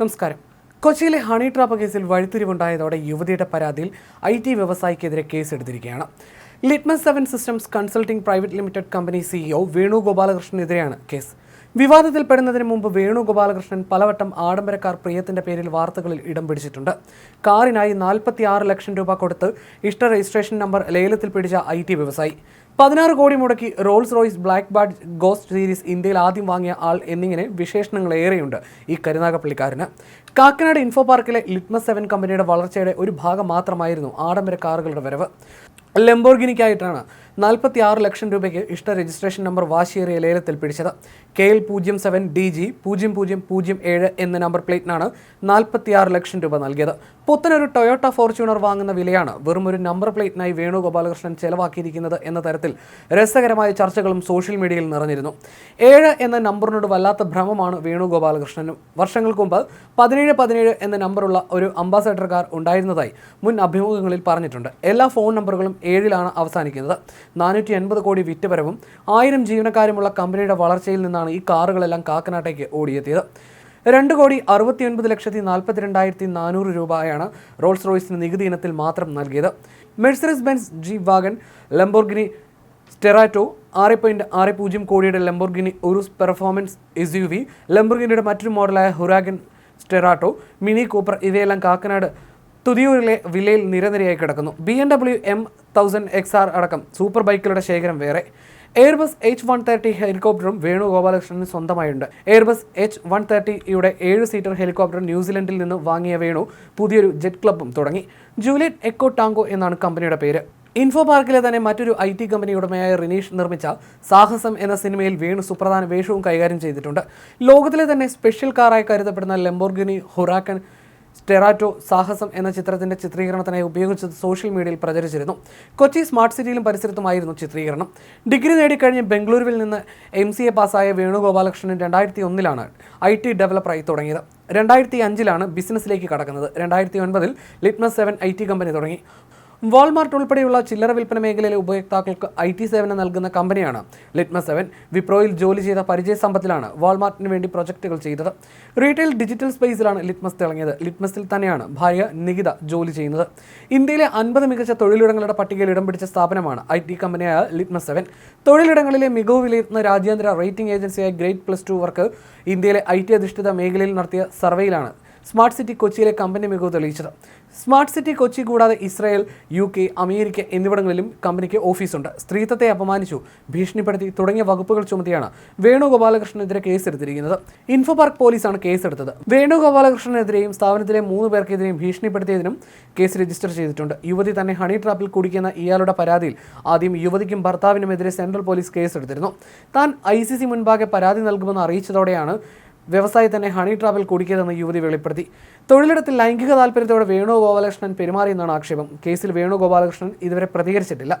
നമസ്കാരം. കൊച്ചിയിലെ honey trap കേസിൽ വഴിത്തിരിവുണ്ടായതോടെ യുവതിയുടെ പരാതിയിൽ ഐ ടി വ്യവസായിക്കെതിരെ കേസെടുത്തിരിക്കുകയാണ്. Litmus seven systems consulting private limited company CEO Venu ഗോപാലകൃഷ്ണനെതിരെയാണ് case. വിവാദത്തിൽപ്പെടുന്നതിന് മുമ്പ് വേണുഗോപാലകൃഷ്ണൻ പലവട്ടം ആഡംബരക്കാർ പ്രിയത്തിന്റെ പേരിൽ വാർത്തകളിൽ ഇടം പിടിച്ചിട്ടുണ്ട്. കാറിനായി നാൽപ്പത്തി ആറ് ലക്ഷം രൂപ കൊടുത്ത് ഇഷ്ട രജിസ്ട്രേഷൻ നമ്പർ ലേലത്തിൽ പിടിച്ച ഐ ടി വ്യവസായി. പതിനാറ് കോടി മുടക്കി Rolls Royce black badge ghost series ഇന്ത്യയിൽ ആദ്യം വാങ്ങിയ ആൾ എന്നിങ്ങനെ വിശേഷണങ്ങൾ ഏറെയുണ്ട് ഈ കരുനാഗപ്പള്ളിക്കാരന്. കാക്കനാട് ഇൻഫോ പാർക്കിലെ ലിറ്റ്മസ് സെവൻ കമ്പനിയുടെ വളർച്ചയുടെ ഒരു ഭാഗം മാത്രമായിരുന്നു ആഡംബര കാറുകളുടെ വരവ്. ലംബോർഗിനിക്കായിട്ടാണ് നാൽപ്പത്തി ആറ് ലക്ഷം രൂപയ്ക്ക് ഇഷ്ട രജിസ്ട്രേഷൻ നമ്പർ വാശിയേറിയ ലേലത്തിൽ പിടിച്ചത്. കെ എൽ പൂജ്യം സെവൻ ഡി ജി പൂജ്യം പൂജ്യം പൂജ്യം ഏഴ് എന്ന നമ്പർ പ്ലേറ്റിനാണ് നാൽപ്പത്തി ആറ് ലക്ഷം രൂപ നൽകിയത്. പുത്തനൊരു ടൊയോട്ട ഫോർച്യൂണർ വാങ്ങുന്ന വിലയാണ് വെറും ഒരു നമ്പർ പ്ലേറ്റിനായി വേണുഗോപാലകൃഷ്ണൻ ചെലവാക്കിയിരിക്കുന്നത് എന്ന തരത്തിൽ രസകരമായ ചർച്ചകളും സോഷ്യൽ മീഡിയയിൽ നിറഞ്ഞിരുന്നു. ഏഴ് എന്ന നമ്പറിനോട് വല്ലാത്ത ഭ്രമമാണ് വേണുഗോപാലകൃഷ്ണനും. വർഷങ്ങൾക്ക് മുമ്പ് പതിനേഴ് പതിനേഴ് എന്ന നമ്പറുള്ള ഒരു അംബാസഡർ കാർ ഉണ്ടായിരുന്നതായി മുൻ അഭിമുഖങ്ങളിൽ പറഞ്ഞിട്ടുണ്ട്. എല്ലാ ഫോൺ നമ്പറുകളും ഏഴിലാണ് അവസാനിക്കുന്നത്. നാനൂറ്റി എൺപത് കോടി വിറ്റുവരവും ആയിരം ജീവനക്കാരുമുള്ള കമ്പനിയുടെ വളർച്ചയിൽ നിന്നാണ് ഈ കാറുകളെല്ലാം കാക്കനാട്ടേക്ക് ഓടിയെത്തിയത്. രണ്ട് കോടി അറുപത്തിയൊൻപത് ലക്ഷത്തി നാൽപ്പത്തിരണ്ടായിരത്തി നാനൂറ് രൂപയാണ് റോൾസ് റോയ്സിന് നികുതി ഇനത്തിൽ മാത്രം നൽകിയത്. Mercedes Benz G Wagen Lamborghini Sterrato ആറ് പോയിന്റ് ആറ് പൂജ്യം കോടിയുടെ Lamborghini Urus performance S U V ലംബോർഗിനിയുടെ മറ്റൊരു മോഡലായ ഹുറാഗൻ സ്റ്റെറാട്ടോ മിനി കൂപ്പർ ഇവയെല്ലാം കാക്കനാട് തുതിയൂരിലെ വിലയിൽ നിരനിരയായി കിടക്കുന്നു. B M W M thousand X R അടക്കം സൂപ്പർ ബൈക്കുകളുടെ ശേഖരം വേറെ. എയർബസ് എച്ച് വൺ തേർട്ടി ഹെലികോപ്റ്ററും വേണു ഗോപാലകൃഷ്ണന് സ്വന്തമായുണ്ട്. എയർബസ് എച്ച് വൺ തേർട്ടിയുടെ ഏഴ് സീറ്റർ ഹെലികോപ്റ്റർ ന്യൂസിലൻഡിൽ നിന്ന് വാങ്ങിയ വേണു പുതിയൊരു ജെറ്റ് ക്ലബും തുടങ്ങി. ജൂലിയറ്റ് എക്കോ ടാങ്കോ എന്നാണ് കമ്പനിയുടെ പേര്. ഇൻഫോ പാർക്കിലെ തന്നെ മറ്റൊരു ഐ ടി കമ്പനി ഉടമയായ റിനീഷ് നിർമ്മിച്ച സാഹസം എന്ന സിനിമയിൽ വേണു സുപ്രധാന വേഷവും കൈകാര്യം ചെയ്തിട്ടുണ്ട്. ലോകത്തിലെ തന്നെ സ്പെഷ്യൽ കാറായി കരുതപ്പെടുന്ന ലംബോർഗിനി ഹുറാക്കൻ സ്റ്റെറാറ്റോ സാഹസം എന്ന ചിത്രത്തിന്റെ ചിത്രീകരണത്തിനായി ഉപയോഗിച്ചത് സോഷ്യൽ മീഡിയയിൽ പ്രചരിച്ചിരുന്നു. കൊച്ചി സ്മാർട്ട് സിറ്റിയിലും പരിസരത്തുമായിരുന്നു ചിത്രീകരണം. ഡിഗ്രി നേടിക്കഴിഞ്ഞ് ബംഗളൂരുവിൽ നിന്ന് എം സി എ പാസ്സായ വേണുഗോപാലകൃഷ്ണൻ രണ്ടായിരത്തി ഒന്നിലാണ് ഐ ടി ഡെവലപ്പറായി തുടങ്ങിയത്. രണ്ടായിരത്തി അഞ്ചിലാണ് ബിസിനസ്സിലേക്ക് കടക്കുന്നത്. രണ്ടായിരത്തി ഒൻപതിൽ litmus seven I T company തുടങ്ങി. വാൾമാർട്ട് ഉൾപ്പെടെയുള്ള ചില്ലറ വിൽപ്പന മേഖലയിലെ ഉപയോക്താക്കൾക്ക് ഐ ടി സേവനം നൽകുന്ന കമ്പനിയാണ് ലിറ്റ്മ സെവൻ. വിപ്രോയിൽ ജോലി ചെയ്ത പരിചയ സമ്പത്തിലാണ് വാൾമാർട്ടിന് വേണ്ടി പ്രൊജക്ടുകൾ ചെയ്തത്. റീറ്റെയിൽ ഡിജിറ്റൽ സ്പേസിലാണ് ലിറ്റ്മസ് തിളങ്ങിയത്. ലിറ്റ്മസിൽ തന്നെയാണ് ഭാര്യ നികിത ജോലി ചെയ്യുന്നത്. ഇന്ത്യയിലെ അൻപത് മികച്ച തൊഴിലിടങ്ങളുടെ പട്ടികയിൽ ഇടം പിടിച്ച സ്ഥാപനമാണ് ഐ ടി കമ്പനിയായ ലിറ്റ്മസ് സെവൻ. തൊഴിലിടങ്ങളിലെ മികവ് വിലയിരുത്തുന്ന രാജ്യാന്തര റേറ്റിംഗ് ഏജൻസിയായ ഗ്രേറ്റ് പ്ലസ് ടു വർക്ക് ഇന്ത്യയിലെ ഐ ടി അധിഷ്ഠിത മേഖലയിൽ നടത്തിയ സർവേയിലാണ് സ്മാർട്ട് സിറ്റി കൊച്ചിയിലെ കമ്പനി മികവ് തെളിയിച്ചത്. സ്മാർട്ട് സിറ്റി കൊച്ചി കൂടാതെ ഇസ്രായേൽ യു കെ അമേരിക്ക എന്നിവിടങ്ങളിലും കമ്പനിക്ക് ഓഫീസുണ്ട്. സ്ത്രീത്വത്തെ അപമാനിച്ചു ഭീഷണിപ്പെടുത്തി തുടങ്ങിയ വകുപ്പുകൾ ചുമത്തിയാണ് വേണുഗോപാലകൃഷ്ണനെതിരെ കേസെടുത്തിരിക്കുന്നത്. ഇൻഫോ പാർക്ക് പോലീസാണ് കേസെടുത്തത്. വേണുഗോപാലകൃഷ്ണനെതിരെയും സ്ഥാപനത്തിലെ മൂന്ന് പേർക്കെതിരെയും ഭീഷണിപ്പെടുത്തിയതിനും കേസ് രജിസ്റ്റർ ചെയ്തിട്ടുണ്ട്. യുവതി തന്നെ ഹണി ട്രാപ്പിൽ കുടിക്കുന്ന ഇയാളുടെ പരാതിയിൽ ആദ്യം യുവതിക്കും ഭർത്താവിനുമെതിരെ സെൻട്രൽ പോലീസ് കേസെടുത്തിരുന്നു. താൻ ഐ സി സി മുൻപാകെ പരാതി നൽകുമെന്ന് അറിയിച്ചതോടെയാണ് വ്യവസായി തന്നെ ഹണി ട്രാവൽ കുടിക്കരുതെന്ന് യുവതി വെളിപ്പെടുത്തി. തൊഴിലിടത്തിൽ ലൈംഗിക താല്പര്യത്തോടെ വേണുഗോപാലകൃഷ്ണൻ പെരുമാറിയെന്നാണ് ആക്ഷേപം. കേസിൽ വേണുഗോപാലകൃഷ്ണൻ ഇതുവരെ പ്രതികരിച്ചിട്ടില്ല.